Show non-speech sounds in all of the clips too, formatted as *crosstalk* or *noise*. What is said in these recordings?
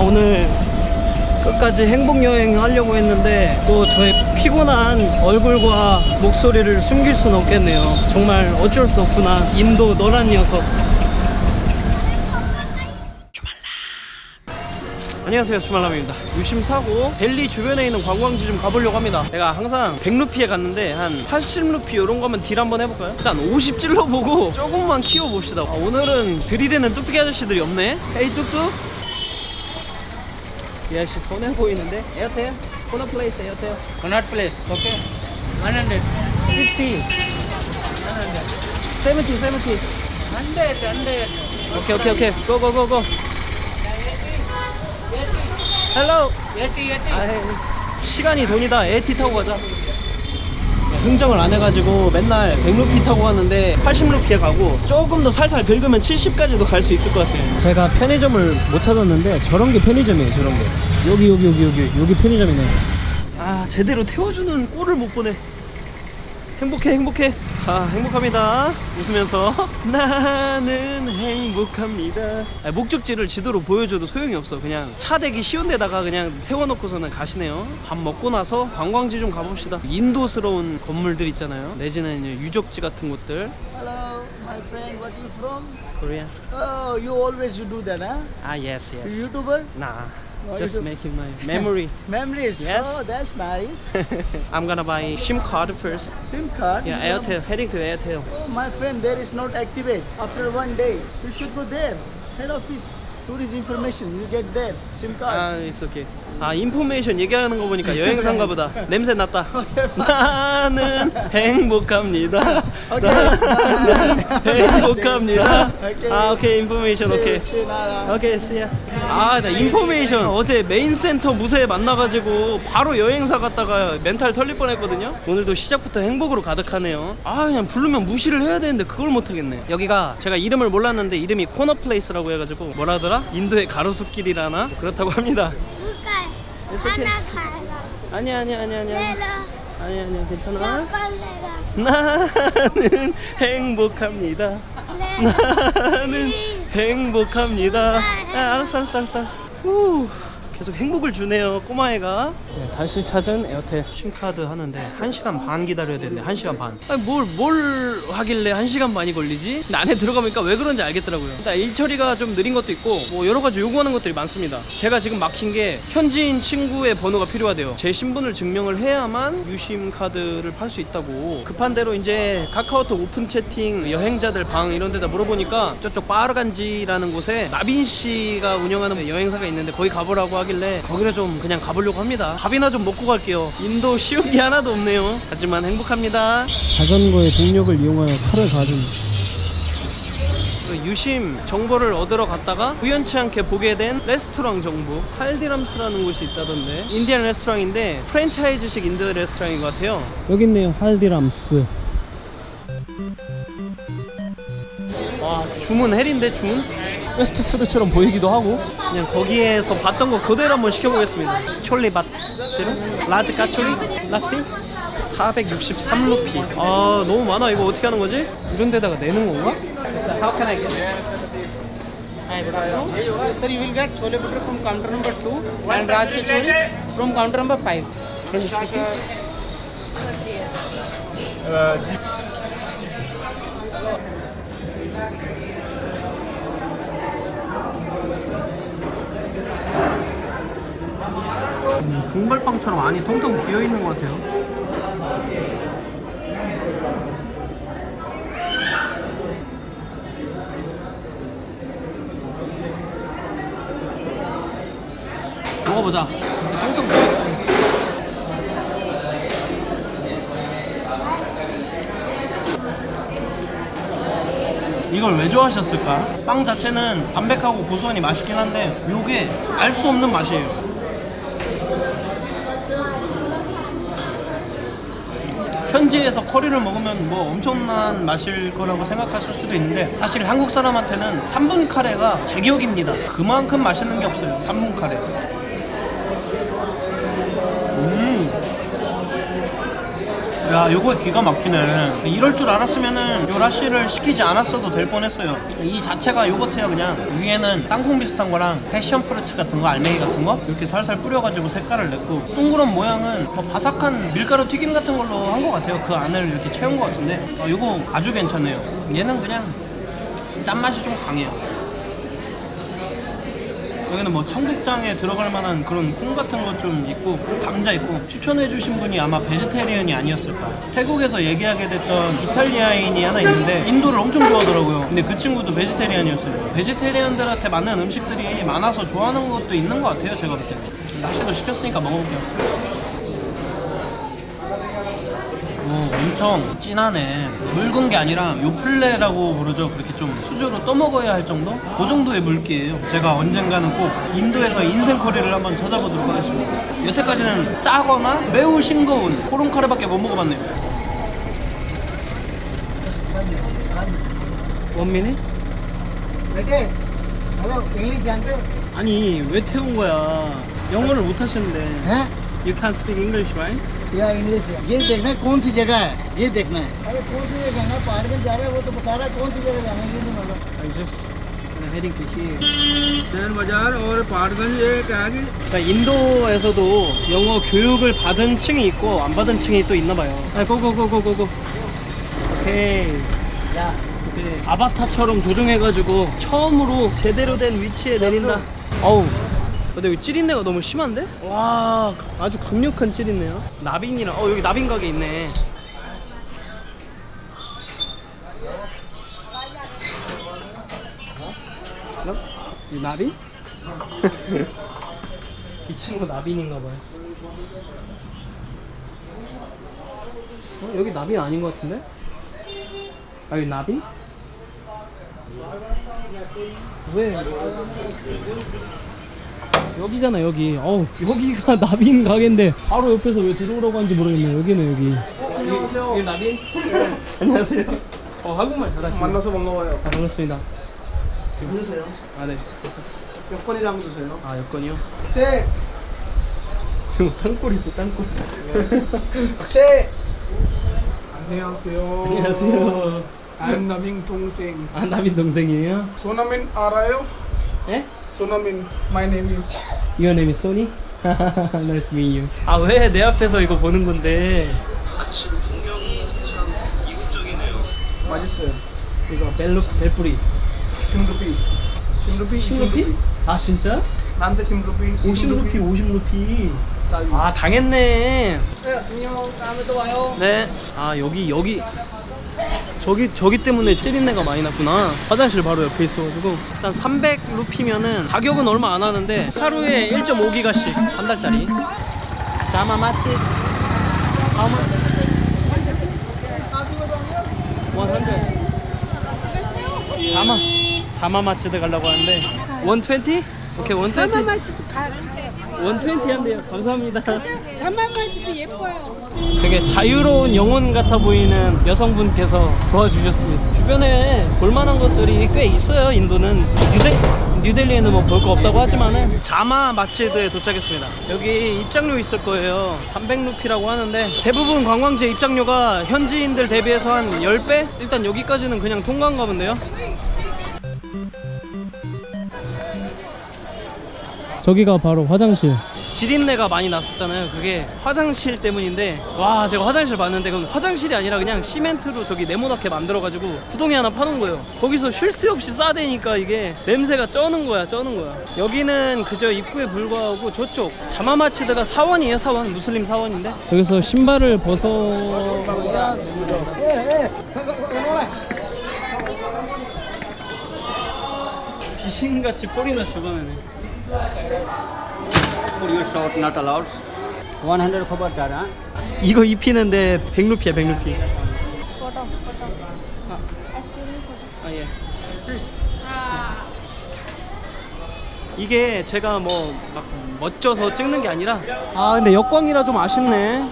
오늘 끝까지 행복 여행 하려고 했는데 또 저의 피곤한 얼굴과 목소리를 숨길 순 없겠네요. 정말 어쩔 수 없구나. 인도 너란 녀석. 안녕하세요 주말람입니다 유심 사고 델리 주변에 있는 관광지 좀 가보려고 합니다 내가 항상 100루피에 갔는데 한 80루피 이런 거면 딜 한번 해볼까요? 일단 50 찔러보고 조금만 키워봅시다 아, 오늘은 들이대는 뚝뚝이 아저씨들이 없네 헤이 뚝뚝 이 아저씨 손해 보이는데 에어텔? 코너 플레이스 에어텔 Connaught Place. Okay. 100. 60 70 70 100. 100. 오케이 오케이 오케이 고고고고 헬로 80. 80. 아, 시간이 돈이다. 에티 타고 가자. 흥정을 안 해가지고 맨날 100루피 타고 가는데 80루피에 가고 조금 더 살살 긁으면 70까지도 갈 수 있을 것 같아요. 제가 편의점을 못 찾았는데 저런 게 편의점이에요. 저런 게. 여기 여기 여기 여기 여기 편의점이네. 아 제대로 태워주는 꼴을 못 보네. 행복해 행복해. 아 행복합니다. 웃으면서. *laughs* 나는 행복합니다. 아, 목적지를 지도로 보여줘도 소용이 없어. 그냥 차 대기 쉬운 데다가 그냥 세워놓고서는 가시네요. 밥 먹고 나서 관광지 좀 가봅시다. 인도스러운 건물들 있잖아요. 내지는 유적지 같은 곳들. Hello, my friend. What you from? 코리아 Oh, you always you do that, huh? 아 yes yes. YouTuber? nah just do- making my *laughs* memory Memories. Yes. Oh, that's nice. *laughs* I'm gonna buy SIM card first SIM card. yeah have- Airtel heading to Airtel Oh, my friend, there is not activate. After one day, you should go there. Head office. Tourist information. You get there. SIM card. 아, it's okay. 아, 인포메이션 얘기하는 거 보니까 여행사인가 보다. *laughs* 냄새 났다. *laughs* 나는 행복합니다. *laughs* 오케이. 나는 행복합니다. 오케이. 아, 오케이. 인포메이션 See- 오케이. see you now. 오케이, see ya. 아, 나 인포메이션 어제 메인 센터 무쇠에 만나가지고 바로 여행사 갔다가 멘탈 털릴 뻔했거든요. 오늘도 시작부터 행복으로 가득하네요. 아, 그냥 부르면 무시를 해야 되는데 그걸 못 하겠네. 여기가 제가 이름을 몰랐는데 이름이 코너 플레이스라고 해가지고 뭐라더라? 인도의 가로수길이라나 그렇다고 합니다. Bukan. It's okay. Anak kalah. 아니야, 아니야, 아니야, 아니야. Lela. 아니야, 아니야, 괜찮아. 나는 행복합니다. 나는 행복합니다. 아, 알았어, 알았어, 알았어. 알았어. 후, 계속 행복을 주네요, 꼬마애가. 네, 다시 찾은 에어텔 심카드 하는데 1시간 반 기다려야 되는데 1시간 반. 아니, 뭘, 뭘 하길래 1시간 반이 걸리지? 근데 안에 들어가보니까 왜 그런지 알겠더라고요. 일단 일 처리가 좀 느린 것도 있고, 뭐 여러 가지 요구하는 것들이 많습니다. 제가 지금 막힌 게 현지인 친구의 번호가 필요하대요. 제 신분을 증명을 해야만 유심 카드를 팔 수 있다고. 급한 대로 이제 카카오톡 오픈 채팅 여행자들 방 이런 데다 물어보니까 저쪽 빠르간지라는 곳에 나빈 씨가 운영하는 여행사가 있는데 거기 가보라고 하길래 거기를 좀 그냥 가보려고 합니다. 밥이나 좀 먹고 갈게요. 인도 쉬운 게 하나도 없네요. 하지만 행복합니다. 자전거의 동력을 이용하여 칼을 가진 그 유심 정보를 얻으러 갔다가 우연치 않게 보게 된 레스토랑 정보 할디람스라는 곳이 있다던데 인디안 레스토랑인데 프랜차이즈식 인도 레스토랑인 것 같아요 여기 있네요 할디람스 와 주문 헬인데 주문? 패스트푸드처럼 보이기도 하고 그냥 거기에서 봤던 거 그대로 한번 시켜보겠습니다 촐리밭 대로 라즈 까초리 라시 463루피 아 너무 많아 이거 어떻게 하는 거지? 이런 데다가 내는 건가? How can I get it? Good afternoon. Sir, you will get chole bhature from counter number 2 and Raj Kachori from counter number 5. 궁궐빵처럼 안이 통통 비어 있는 것 같아요. 먹어보자. 통통 비어 있어. 이걸 왜 좋아하셨을까? 빵 자체는 담백하고 고소하니 맛있긴 한데 이게 알 수 없는 맛이에요. 현지에서 커리를 먹으면 뭐 엄청난 맛일 거라고 생각하실 수도 있는데 사실 한국 사람한테는 3분 카레가 제격입니다. 그만큼 맛있는 게 없어요. 3분 카레. 야, 요거 기가 막히네. 이럴 줄 알았으면은 요 라시를 시키지 않았어도 될 뻔했어요. 이 자체가 요거트야 그냥. 위에는 땅콩 비슷한 거랑 패션 프루츠 같은 거, 알맹이 같은 거 이렇게 살살 뿌려가지고 색깔을 냈고 둥그런 모양은 더 바삭한 밀가루 튀김 같은 걸로 한 것 같아요. 그 안을 이렇게 채운 것 같은데 아, 요거 아주 괜찮네요. 얘는 그냥 짠맛이 좀 강해요. 여기는 뭐 청국장에 들어갈 만한 그런 콩 같은 거좀 있고 감자 있고. 추천해 주신 분이 아마 베지테리언이 아니었을까 태국에서 얘기하게 됐던 이탈리아인이 하나 있는데 인도를 엄청 좋아하더라고요. 근데 그 친구도 베지테리언이었어요. 베지테리언들한테 맞는 음식들이 많아서 좋아하는 것도 있는 것 같아요 제가 볼 때는. 날씨도 시켰으니까 먹어볼게요 오, 엄청 진하네 묽은 게 아니라 요플레라고 부르죠 그렇게 좀 수저로 떠먹어야 할 정도? 그 정도의 물기예요 제가 언젠가는 꼭 인도에서 인생 커리를 한번 찾아보도록 하겠습니다 여태까지는 짜거나 매우 싱거운 코롱카레밖에 못 먹어봤네요 원민이? 근데 나도 안 돼? 아니 왜 태운 거야 영어를 못 하시는데 에? You can't speak English, right? या English ये देखना है कौन सी जगह है ये देखना है अरे कौन सी जगह है पहाड़ में जा रहे हैं वो तो बता रहा है कौन सी जगह जाना है ये नहीं मालूम I just heading to here. Jain बाजार और पहाड़गंज ये क्या है 그러니까 인도에서도 영어 교육을 받은 층이 있고 안 받은 층이 또 있나 봐요. 아, 고고고고고고. 오케이. या 오케이. 아바타처럼 조종해가지고 처음으로 제대로 된 위치에 내린다. 어우. 근데 여기 찌린내가 너무 심한데? 와, 아주 강력한 찌린내야. 나빈이랑, 어, 여기 나빈 가게 있네. 어? 이 나빈? *laughs* 이 친구 나빈인가 봐요. 어, 여기 나빈 아닌 것 같은데? 아, 여기 나빈? 왜? 여기잖아 여기 어우 여기가 *laughs* 나빈 가게인데 바로 옆에서 왜 들어오라고 하는지 모르겠네 여기네 여기 어, 안녕하세요. 여기 나빈? 네. 안녕하세요 어 한국말 잘하시네 만나서 반가워요. 아, 반갑습니다 보세요. 아네 여권이랑 주세요. 아 여권이요? 세, 이거 땅굴 있어 땅굴 네. 세. 안녕하세요. 안녕하세요 I'm 나빙 동생. 아 나빈 동생이에요? 소나민 알아요? 예? 소나민 마이 네임 이즈 Your name is Sony? *laughs* nice 아왜 내 앞에서 이거 보는 건데? 아침 풍경이 참 이국적이네요. 맛있어요. 이거 벨루 벨뿌리. 심루피. 심루피 10루피? 아 진짜? 나한테 심루피 50루피 50루피. 아 당했네. 네, 안녕. 다음에 또 와요. 네아 여기 여기. 저기 저기 때문에 찌린내가 많이 났구나. 화장실 바로 옆에 있어가지고 일단 300 루피면은 가격은 얼마 안 하는데 하루에 1.5기가씩 한 달짜리. 자마? How much? 100. 자마 자마 마치드 가려고 하는데 120? 오케이 120. 자마 마치드 120 한대요. 감사합니다. 잠만만지도 예뻐요. 되게 자유로운 영혼 같아 보이는 여성분께서 도와주셨습니다. 주변에 볼만한 것들이 꽤 있어요. 인도는 뉴델 뉴델리에는 뭐 볼 거 없다고 하지만은 자마 마치드에 도착했습니다. 여기 입장료 있을 거예요. 300루피라고 하는데 대부분 관광지 입장료가 현지인들 대비해서 한 10배? 일단 여기까지는 그냥 통과한가 본데요. 저기가 바로 화장실. 지린내가 많이 났었잖아요. 그게 화장실 때문인데 와 제가 화장실 봤는데 그건 화장실이 아니라 그냥 시멘트로 저기 네모나게 만들어가지고 구덩이 하나 파놓은 거예요. 거기서 쉴 새 없이 싸대니까 이게 냄새가 쩌는 거야, 쩌는 거야. 여기는 그저 입구에 불과하고 저쪽 자마마치드가 사원이에요, 사원 무슬림 사원인데 여기서 신발을 벗어야 귀신같이 폴이나 죽어내네. Your shot not allowed. 100 khobar tara. 이거 입히는데 100루피야 100루피. Photo, photo. 아. Excuse me, photo. 아 예. 이게 제가 뭐 막 멋져서 찍는 게 아니라 아 근데 역광이라 좀 아쉽네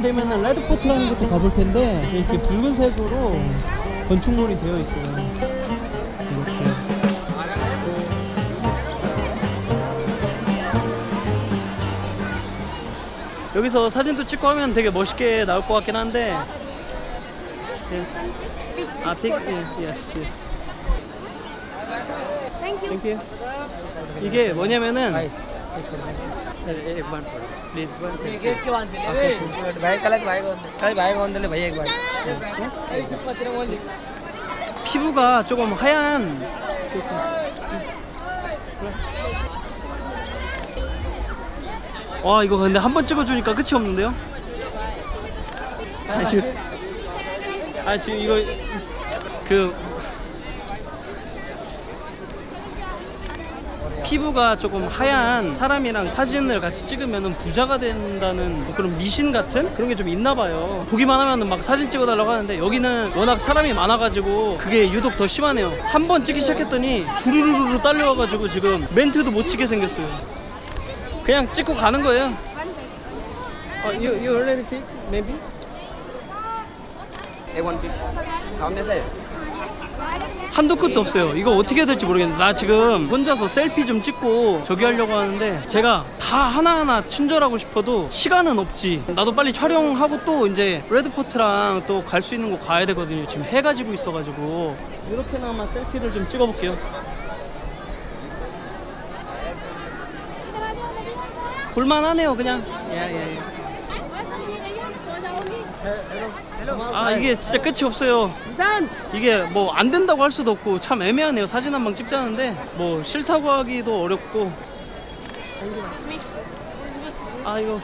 시간 되면은 레드포트라는 곳도 가볼 텐데 이렇게 네. 붉은색으로 네. 건축물이 되어 있어요. 이렇게. 여기서 사진도 찍고 하면 되게 멋있게 나올 것 같긴 한데. 네. 아, 픽, 예, yes, yes. Thank 이게 뭐냐면은 피부가 조금 하얀 와 이거 근데 한 번 찍어주니까 끝이 없는데요? 아 지금 아 지금 이거 그 피부가 조금 하얀 사람이랑 사진을 같이 찍으면 부자가 된다는 뭐 그런 미신 같은 그런 게 좀 있나 봐요. 보기만 하면 막 사진 찍어달라고 하는데 여기는 워낙 사람이 많아가지고 그게 유독 더 심하네요. 한 번 찍기 시작했더니 주르르르 딸려와가지고 지금 멘트도 못 치게 생겼어요. 그냥 찍고 가는 거예요. 어, you, you already pick? Maybe? 한도 끝도 없어요. 이거 어떻게 해야 될지 모르겠는데 나 지금 혼자서 셀피 좀 찍고 저기 하려고 하는데 제가 다 하나하나 친절하고 싶어도 시간은 없지. 나도 빨리 촬영하고 또 이제 레드포트랑 또 갈 수 있는 곳 가야 되거든요. 지금 해가 지고 있어가지고 이렇게나마 셀피를 좀 찍어볼게요. 볼만하네요, 그냥. 예, 예. 아 이게 진짜 끝이 없어요. 이게 뭐 안 된다고 할 수도 없고 참 애매하네요. 사진 한 방 찍자는데 뭐 싫다고 하기도 어렵고. 아 이거.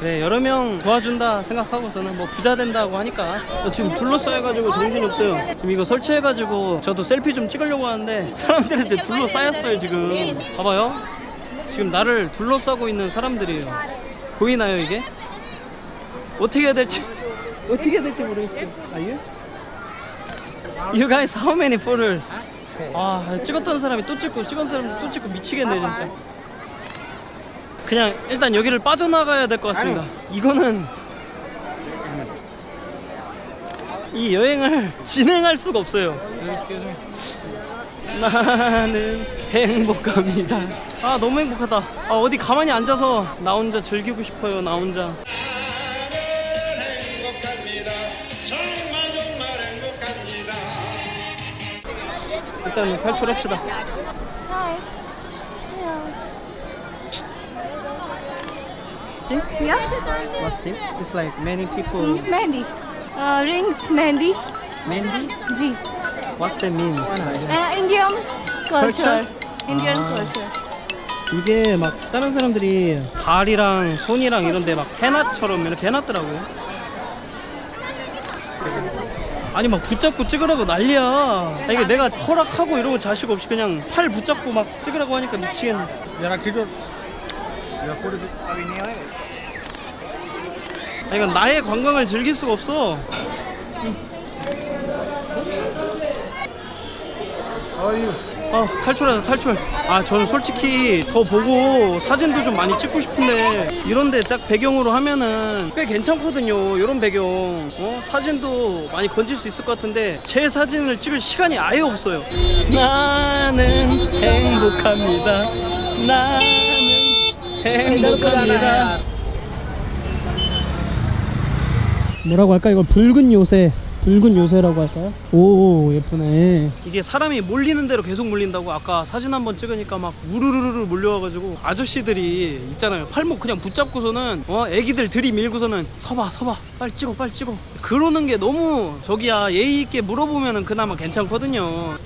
그래 여러 명 도와준다 생각하고서는 뭐 부자 된다고 하니까. 어, 지금 둘러싸여가지고 정신이 없어요. 지금 이거 설치해가지고 저도 셀피 좀 찍으려고 하는데 사람들한테 둘러싸였어요 지금. 봐봐요 지금 나를 둘러싸고 있는 사람들이에요. 보이나요 이게? 어떻게 해야 될지? 어떻게 해야 될지 모르겠어요. 아 you? You guys how many photos? 아 찍었던 사람이 또 찍고 찍은 사람이 또 찍고 미치겠네 진짜. 그냥 일단 여기를 빠져나가야 될 것 같습니다. 이거는 이 여행을 *laughs* 진행할 수가 없어요 나는 행복합니다 아 너무 행복하다 아 어디 가만히 앉아서 나 혼자 즐기고 싶어요 나 혼자. 일단 탈출합시다 Hi. Yeah. What's this? It's like many people Mehndi. Uh, rings Mehndi. Mandy? Ji. What's that means? Uh, Indian culture. Culture? Indian Ah. culture. 이게 막 다른 사람들이 발이랑 손이랑 이런데 막 해놨처럼 이렇게 해놨더라고요. 아니 막 붙잡고 찍으라고 난리야. 아, 이게 내가 허락하고 이러고 자식 없이 그냥 팔 붙잡고 막 찍으라고 하니까 미치겠네. 아, 이건 나의 관광을 즐길 수가 없어. 아 탈출하자 탈출. 아 저는 솔직히 더 보고 사진도 좀 많이 찍고 싶은데 이런데 딱 배경으로 하면은 꽤 괜찮거든요 이런 배경. 어? 사진도 많이 건질 수 있을 것 같은데 제 사진을 찍을 시간이 아예 없어요. 나는 행복합니다. 나는 행복합니다. 뭐라고 할까? 이걸 붉은 요새 붉은 요새라고 할까요? 오 예쁘네. 이게 사람이 몰리는 대로 계속 몰린다고 아까 사진 한번 찍으니까 막 우르르르 몰려와가지고 아저씨들이 있잖아요. 팔목 그냥 붙잡고서는 어? 애기들 들이밀고서는 서봐 서봐. 빨리 찍어 빨리 찍어. 그러는 게 너무 저기야 예의 있게 물어보면은 그나마 괜찮거든요. 하,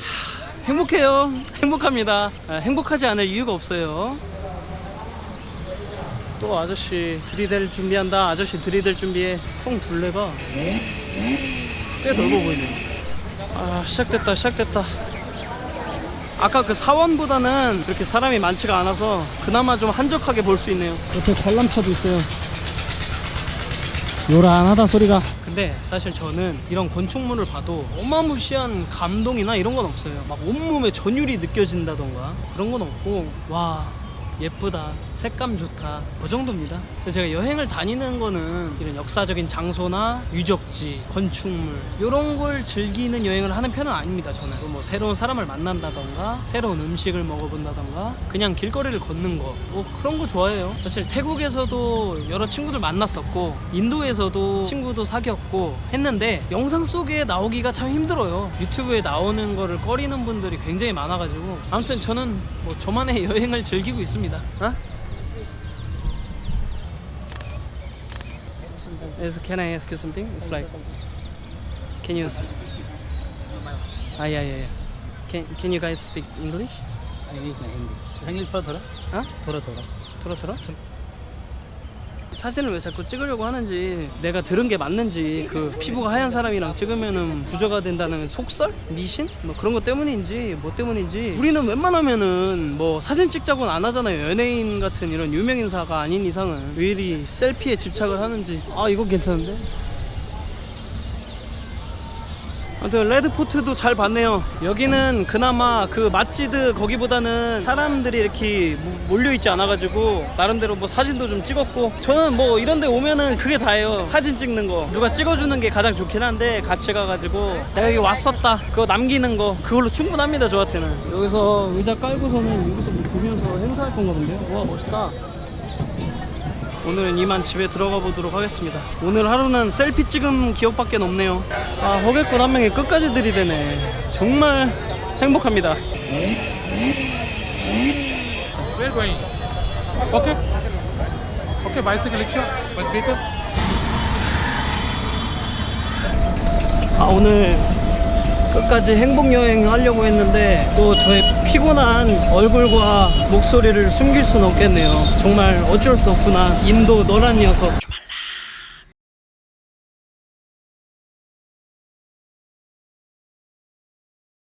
행복해요. 행복합니다. 아, 행복하지 않을 이유가 없어요. 또 아저씨 들이댈 준비한다. 아저씨 들이댈 준비해. 성 둘레가 꽤 넓어 보이네 아 시작됐다 시작됐다. 아까 그 사원보다는 그렇게 사람이 많지가 않아서 그나마 좀 한적하게 볼 수 있네요. 옆에 관람차도 있어요. 요란하다 소리가. 근데 사실 저는 이런 건축물을 봐도 어마무시한 감동이나 이런 건 없어요. 막 온몸에 전율이 느껴진다던가 그런 건 없고 와 예쁘다 색감 좋다 그 정도입니다 제가 여행을 다니는 거는 이런 역사적인 장소나 유적지, 건축물 이런 걸 즐기는 여행을 하는 편은 아닙니다. 저는 뭐 새로운 사람을 만난다던가 새로운 음식을 먹어본다던가 그냥 길거리를 걷는 거 뭐 그런 거 좋아해요. 사실 태국에서도 여러 친구들 만났었고 인도에서도 친구도 사귀었고 했는데 영상 속에 나오기가 참 힘들어요. 유튜브에 나오는 거를 꺼리는 분들이 굉장히 많아가지고 아무튼 저는 뭐 저만의 *laughs* 여행을 즐기고 있습니다. 어? Is, can I ask you something? It's like, can you? Ah, yeah, yeah, yeah. Can Can you guys speak English? English, Hindi. English, सांगितलं थोडं थोडं हां थोडं थोडं थोडं थोडं 사진을 왜 자꾸 찍으려고 하는지 내가 들은 게 맞는지 그 피부가 하얀 사람이랑 찍으면은 부자가 된다는 속설? 미신? 뭐 그런 것 때문인지 뭐 때문인지 우리는 웬만하면은 뭐 사진 찍자고는 안 하잖아요 연예인 같은 이런 유명인사가 아닌 이상은 왜 이리 셀피에 집착을 하는지 아 이거 괜찮은데? 아무튼 레드포트도 잘 봤네요. 여기는 그나마 그 맛지드 거기보다는 사람들이 이렇게 모- 몰려있지 않아가지고 나름대로 뭐 사진도 좀 찍었고 저는 뭐 이런데 오면은 그게 다예요. 사진 찍는 거 누가 찍어주는 게 가장 좋긴 한데 같이 가가지고 내가 여기 왔었다 그거 남기는 거 그걸로 충분합니다 저한테는. 여기서 의자 깔고서는 여기서 뭐 보면서 행사할 건가 본데요. 와 멋있다. 오늘은 이만 집에 들어가 보도록 하겠습니다. 오늘 하루는 셀피 찍은 기억밖에 없네요. 아, 허객꾼 한 명이 끝까지 들이대네. 정말 행복합니다. Where going? Okay. Okay, bicycle rickshaw. But vehicle. 아, 오늘 끝까지 행복 여행 하려고 했는데 또 저의 피곤한 얼굴과 목소리를 숨길 순 없겠네요. 정말 어쩔 수 없구나. 인도 너란 녀석.